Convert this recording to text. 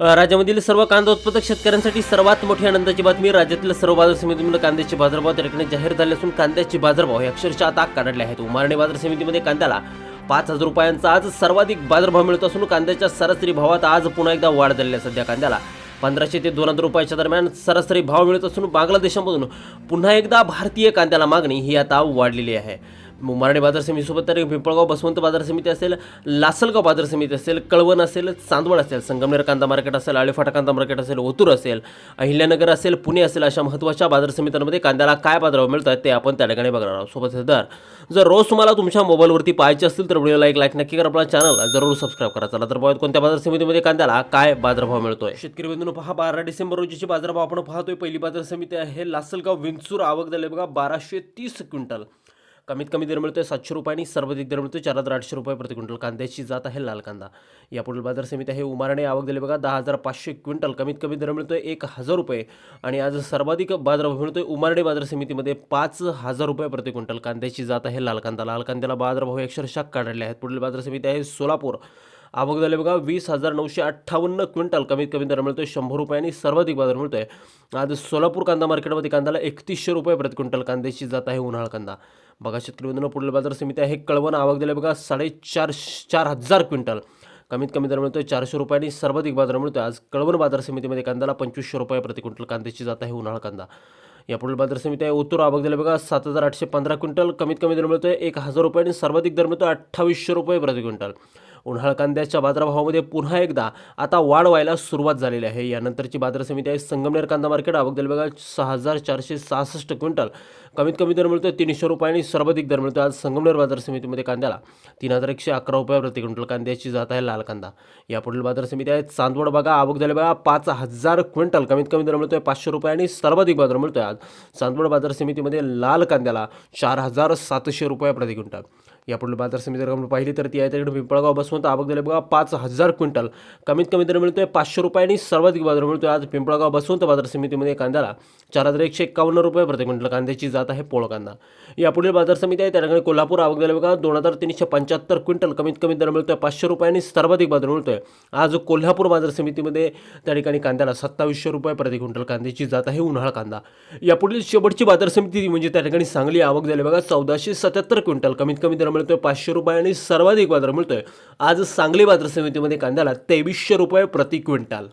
राज्यामधील सर्व कांदा उत्पादक शेतकऱ्यांसाठी सर्वात मोठी आनंदाची बातमी राज्यातील सर्व बाजार समितीमध्ये कांद्याचे बाजारभाव त्या ठिकाणी जाहीर झाले असून कांद्याचे बाजारभाव हे अक्षरशः आता काढले आहेत. उमारणे बाजार समितीमध्ये कांद्याला पाच हजार रुपयांचा आज सर्वाधिक बाजारभाव मिळत असून कांद्याच्या सरासरी भावात आज पुन्हा एकदा वाढ झालेली आहे सध्या कांद्याला. पंधराशे ते दोन हजार रुपयाच्या दरम्यान सरासरी भाव मिळत असून बांगलादेशामधून पुन्हा एकदा भारतीय कांद्याला मागणी ही आता वाढलेली आहे. मराठी बाजार समितीसोबत तर पिंपळगाव बसवंत बाजार समिती असेल लासलगाव बाजार समिती असेल कळवण असेल चांदवड असेल संगमनेर कांदा मार्केट असेल आळेफाटा कांदा मार्केट असेल ओतूर असेल अहिल्यानगर असेल पुणे असेल अशा महत्त्वाच्या बाजार समित्यांमध्ये कांद्याला काय बाजारभाव मिळतात ते आपण त्या ठिकाणी बघणार आहोत. सोबत दर जर रोज तुम्हाला तुमच्या मोबाईलवरती पाहायचे असतील तर व्हिडिओला एक लाईक नक्की करा आपल्या चॅनलला जरूर सबस्क्राईब करा. चला तर पाहूयात कोणत्या बाजार समितीमध्ये कांद्याला काय बाजारभाव मिळतोय. शेतकरी बंधून पहा बारा डिसेंबर रोजीची बाजारभाव आपण पाहतोय पहिली बाजार समिती आहे लासलगाव विंचूर आवक झाले बघा बाराशे तीस क्विंटल. कमीत कमी दर मिळतोय सातशे रुपयांनी सर्वाधिक दर मिळतोय चार हजार आठशे रुपये प्रति क्विंटल. कांद्याची जात आहे लाल कांदा. यापुढील बाजार समिती आहे उमाराने आवक दिली बघा दहा हजार पाचशे क्विंटल. कमीत कमी दर मिळतोय एक हजार रुपये. आणि आज सर्वाधिक बाजारभाव मिळतोय उमारणे बाजार समितीमध्ये पाच हजार रुपये प्रति क्विंटल. कांद्याची जात आहे लाल कांदा. लाल कांद्याला बाजारभाव हे अक्षरशः काढले आहेत. पुढील बाजार समिती आहे सोलापूर. आवक झाले बघा वीस हजार नऊशे अठ्ठावन्न क्विंटल. कमीत कमी दर मिळतोय शंभर रुपयांनी सर्वाधिक बाजार मिळतोय. आज सोलापूर कांदा मार्केटमध्ये कांद्याला एकतीसशे रुपये प्रति क्विंटल कांद्याची जात आहे उन्हाळ कांदा. बघा शेतकरी बंधूंनो पुढील बाजार समिती आहे. कळवण आवक दिले बघा साडेचार चार हजार क्विंटल. कमीत कमी दर मिळतोय चारशे रुपयांनी सर्वाधिक बाजार मिळतोय. आज कळवण बाजार समितीमध्ये कांद्याला पंचवीसशे रुपये प्रति क्विंटल कांद्याची जात आहे उन्हाळ कांदा. यापुढील बाजार समिती आहे. उत्तर आवक दिले बघा सात हजार आठशे पंधरा क्विंटल. कमीत कमी दर मिळतोय एक हजार रुपयांनी सर्वाधिक दर मिळतोय अठ्ठावीसशे रुपये प्रति क्विंटल. उन्हाळ कांद्याच्या बाजारभावामध्ये पुन्हा एकदा आता वाढ व्हायला सुरुवात झालेली आहे. यानंतरची बाजार समिती आहे संगमनेर कांदा मार्केट. आवक दिले बघा सहा हजार चारशे सहासष्ट क्विंटल. कमीत कमी दर मिळतो तीनशे रुपयांनी सर्वाधिक दर मिळतो आज संगमनेर बाजार समितीमध्ये कांद्याला. तीन हजार एकशे अकरा रुपये प्रति क्विंटल कांद्याची जात आहे लाल कांदा. यापुढील बाजार समिती आहे चांदवड बघा आवक झाले बघा पाच हजार क्विंटल. कमीत कमी दर मिळतोय पाचशे रुपये आणि सर्वाधिक बाजार मिळतोय आज चांदवड बाजार समितीमध्ये लाल कांद्याला चार हजार सातशे रुपये प्रति क्विंटल. यापुढील बाजार समिती जर पाहिली तर ती आहे त्याकडे पिंपळगाव बसवंत आवक दिले. बघा पाच हजार क्विंटल. कमीत कमी दर मिळतोय पाचशे रुपये आणि सर्वाधिक बाजार मिळतोय आज पिंपळगाव बसवंत बाजार समितीमध्ये कांद्याला. चार हजार एकशे एकावन्न रुपये प्रति क्विंटल कांद्याची जात आहे पोळ कांदा यापुढील बाजार समिती आहे त्या ठिकाणी कोल्हापूर आवक दिले. बघा दोन हजार तीनशे पंच्याहत्तर क्विंटल कमीत कमी दर मिळतोय पाचशे रुपये आणि सर्वाधिक बाजार मिळतोय. आज कोल्हापूर बाजार समितीमध्ये त्या ठिकाणी कांद्याला सत्तावीसशे रुपये प्रति क्विंटल कांद्याची जात आहे उन्हाळा कांदा. यापुढील शेवटची बाजार समिती म्हणजे त्या ठिकाणी सांगली आवक झाली बघा चौदाशे सत्याहत्तर क्विंटल कमीत कमी दर मिळतोय पाचशे रुपये आणि सर्वाधिक बाजार मिळतोय. आज सांगली बाजार समितीमध्ये कांद्याला तेवीसशे रुपये प्रति क्विंटल.